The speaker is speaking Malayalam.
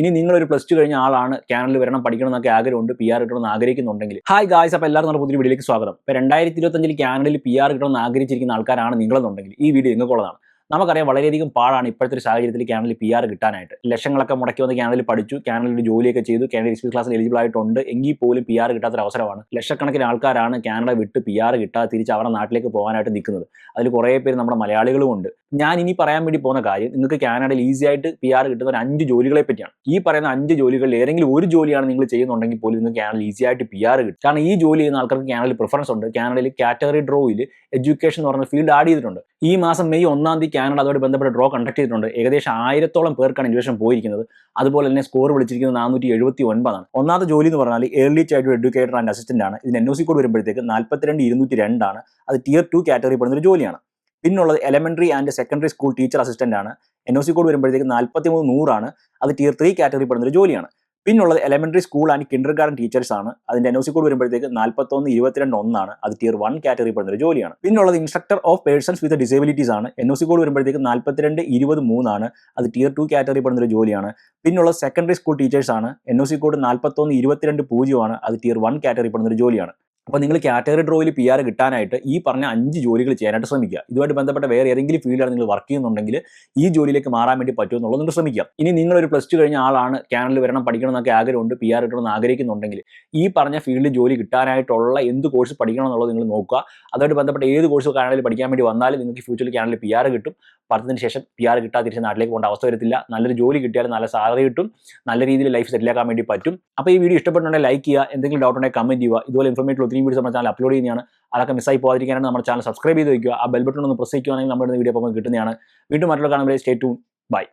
ഇനി നിങ്ങളൊരു പ്ലസ് ടു കഴിഞ്ഞ ആളാണ് കാനഡയിൽ വരണം പഠിക്കണം എന്നൊക്കെ ആഗ്രഹമുണ്ട് പി ആർ കിട്ടണമെന്ന് ആഗ്രഹിക്കുന്നുണ്ടെങ്കിൽ. ഹായ് ഗായ്സ് അപ്പോൾ എല്ലാവരും നമ്മുടെ പുതിയ വീഡിയോയിലേക്ക് സ്വാഗതം. ഇപ്പോൾ രണ്ടായിരത്തി ഇരുപത്തഞ്ചിൽ കാനഡയിൽ പി ആർ കിട്ടണമെന്ന് ആഗ്രഹിച്ചിരിക്കുന്ന ആൾക്കാരാണ് നിങ്ങളെന്നുണ്ടെങ്കിൽ ഈ വീഡിയോ നിങ്ങൾക്കുള്ളതാണ്. നമുക്കറിയാം വളരെയധികം പാടാണ് ഇപ്പോഴത്തെ ഒരു സാഹചര്യത്തിൽ കാനഡയിൽ പി ആർ കിട്ടാനായിട്ട്. ലക്ഷങ്ങളൊക്കെ മുടക്കി വന്ന് കാനഡയിൽ പഠിച്ചു ഒരു ജോലിയൊക്കെ ചെയ്തു കാനഡ എക്സ്പീരിയൻസ് ക്ലാസ്സിൽ എലിജിബിൾ ആയിട്ടുണ്ട്. എങ്കിൽ പോലും പി ആർ കിട്ടാത്തൊരു അവസരമാണ്. ലക്ഷക്കണക്കിന് ആൾക്കാരാണ് കാനഡ വിട്ട് പി ആർ കിട്ടാതെ തിരിച്ച് അവരുടെ നാട്ടിലേക്ക് പോകാനായിട്ട് നിൽക്കുന്നത്. അതിൽ കുറേ പേര് നമ്മുടെ മലയാളികളും ഉണ്ട്. ഞാൻ ഇനി പറയാൻ വേണ്ടി പോകുന്ന കാര്യം നിങ്ങൾക്ക് കാനഡയിൽ ഈസി ആയിട്ട് പി ആർ കിട്ടുന്ന ഒരു അഞ്ച് ജോലികളെ പറ്റിയാണ്. ഈ പറയുന്ന അഞ്ച് ജോലികളിൽ ഏതെങ്കിലും ഒരു ജോലിയാണ് നിങ്ങൾ ചെയ്യുന്നുണ്ടെങ്കിൽ പോലും നിങ്ങൾക്ക് കാനഡയിൽ ഈസി ആയിട്ട് പി ആർ കിട്ടും. കാരണം ഈ ജോലി ചെയ്യുന്ന ആൾക്കാർക്ക് കാനഡയിൽ പ്രിഫറൻസ് ഉണ്ട്. കാനഡയിൽ കാറ്റഗറി ഡ്രോയിൽ എഡ്യൂക്കേഷൻ എന്ന് പറഞ്ഞ ഫീൽഡ് ആഡ് ചെയ്തിട്ടുണ്ട്. ഈ മാസം മെയ് ഒന്നാം തീയതി കാനഡ അതോട് ബന്ധപ്പെട്ട ഡ്രോ കണ്ടക്ട് ചെയ്തിട്ടുണ്ട്. ഏകദേശം ആയിരത്തോളം പേർക്കാണ് ഇൻവേഷൻ പോയിരിക്കുന്നത്. അതുപോലെ തന്നെ സ്കോർ വിളിച്ചിരിക്കുന്നത് നാനൂറ്റി എഴുപത്തി ഒൻപതാണ് ഒന്നാമത്തെ ജോലി എന്ന് പറഞ്ഞാൽ early child educator and assistant ആണ്. ഇതിന് എൻ ഒ സി കോഡ് വരുമ്പോഴത്തേക്ക് നാൽപ്പത്തിരണ്ട് ഇരുന്നൂറ്റി രണ്ടാണ് അത് ടിയർ ടു കാറ്റഗറി പെടുന്ന ഒരു ജോലിയാണ്. പിന്നുള്ളത് elementary and secondary school teacher assistant ആണ്. എൻ ഒ സി കോഡ് വരുമ്പോഴത്തേക്ക് നാൽപ്പത്തി മൂന്ന് നൂറാണ്. അത് ടിയർ ത്രീ കാറ്റഗറി പെടുന്ന ഒരു ജോലിയാണ്. പിന്നുള്ളത് elementary school and kindergarten teachers ആണ്. അതിന്റെ എൻ ഒ സി കോഡ് വരുമ്പോഴത്തേക്ക് നാൽപ്പത്തൊന്ന് ഇരുപത്തിരണ്ട് ഒന്നാണ്. അത് ടിയർ വൺ കാറ്റഗറി പെടുന്ന ഒരു ജോലിയാണ്. പിന്നുള്ളത് instructor of persons with disabilities ആണ്. എൻ ഒ സി കോഡ് വരുമ്പോഴത്തേക്ക് നാൽപ്പത്തിരണ്ട് ഇരുപത് മൂന്നാണ്. അത് ടിയർ ടു കാറ്റഗറി പെടുന്ന ഒരു ജോലിയാണ്. പിന്നുള്ളത് സെക്കൻഡറി സ്കൂൾ ടീച്ചേഴ്സ് ആണ്. എൻ ഒ സി കോഡ് നാൽപ്പത്തൊന്ന് ഇരുപത്തിരണ്ട് പൂജ്യമാണ്. അത് ടിയർ വൺ കാറ്റഗറി പെടുന്ന ഒരു ജോലിയാണ്. അപ്പോൾ നിങ്ങൾ കാറ്റഗറി ഡ്രോയിൽ പി ആർ കിട്ടാനായിട്ട് ഈ പറഞ്ഞ അഞ്ച് ജോലികൾ ചെയ്യാനായിട്ട് ശ്രമിക്കുക. ഇതുമായിട്ട് ബന്ധപ്പെട്ട വേറെ ഏതെങ്കിലും ഫീൽഡാണ് നിങ്ങൾ വർക്ക് ചെയ്യുന്നുണ്ടെങ്കിൽ ഈ ജോലിയിലേക്ക് മാറാൻ വേണ്ടി പറ്റുമെന്നുള്ളത് നിങ്ങൾ ശ്രമിക്കുക. ഇനി നിങ്ങളൊരു പ്ലസ് ടു കഴിഞ്ഞ ആളാണ് കാനഡയിൽ വരണം പഠിക്കണം എന്നൊക്കെ ആഗ്രഹമുണ്ട് പി ആർ കിട്ടണമെന്ന് ആഗ്രഹിക്കുന്നുണ്ടെങ്കിൽ ഈ പറഞ്ഞ ഫീൽഡിൽ ജോലി കിട്ടാനായിട്ടുള്ള എന്ത് കോഴ്സ് പഠിക്കണം എന്നുള്ളത് നിങ്ങൾ നോക്കുക. അതുമായിട്ട് ബന്ധപ്പെട്ട ഏത് കോഴ്സ് കാനഡയിൽ പഠിക്കാൻ വേണ്ടി വന്നാലും നിങ്ങൾക്ക് ഫ്യൂച്ചറിൽ കാനഡയിൽ പി ആർ കിട്ടും. പഠനത്തിന് ശേഷം പി ആർ കിട്ടാതെ തിരിച്ച് നാട്ടിലേക്ക് പോകേണ്ട അവസ്ഥ വരത്തില്ല. നല്ലൊരു ജോലി കിട്ടിയാൽ നല്ല സാലറി കിട്ടും. നല്ല രീതിയിൽ ലൈഫ് സെറ്റിലാക്കാൻ വേണ്ടി പറ്റും. അപ്പോൾ ഈ വീഡിയോ ഇഷ്ടപ്പെട്ടുണ്ടെങ്കിൽ ലൈക്ക് ചെയ്യുക. എന്തെങ്കിലും ഡൗട്ട് ഉണ്ടെങ്കിൽ കമന്റ് ചെയ്യുക. ഇതുപോലെ ഇൻഫോർമേറ്റീവ് ഒത്തിരി വീഡിയോസ് നമ്മുടെ ചാനൽ അപ്ലോഡ് ചെയ്യുന്നതാണ്. അതൊക്കെ മിസ്സായി പോകാതിരിക്കാനാണ് നമ്മുടെ ചാനൽ സബ്സ്ക്രൈബ് ചെയ്ത് വയ്ക്കുക ആ ബെൽ ബട്ടൺ ഒന്ന് പ്രസ് ചെയ്യുകയാണെങ്കിൽ നമ്മുടെ വീഡിയോ അപ്പോൾ കിട്ടുന്നതാണ്. വീണ്ടും മറ്റുള്ള കാണുമ്പോൾ സ്റ്റേ ടു ബൈ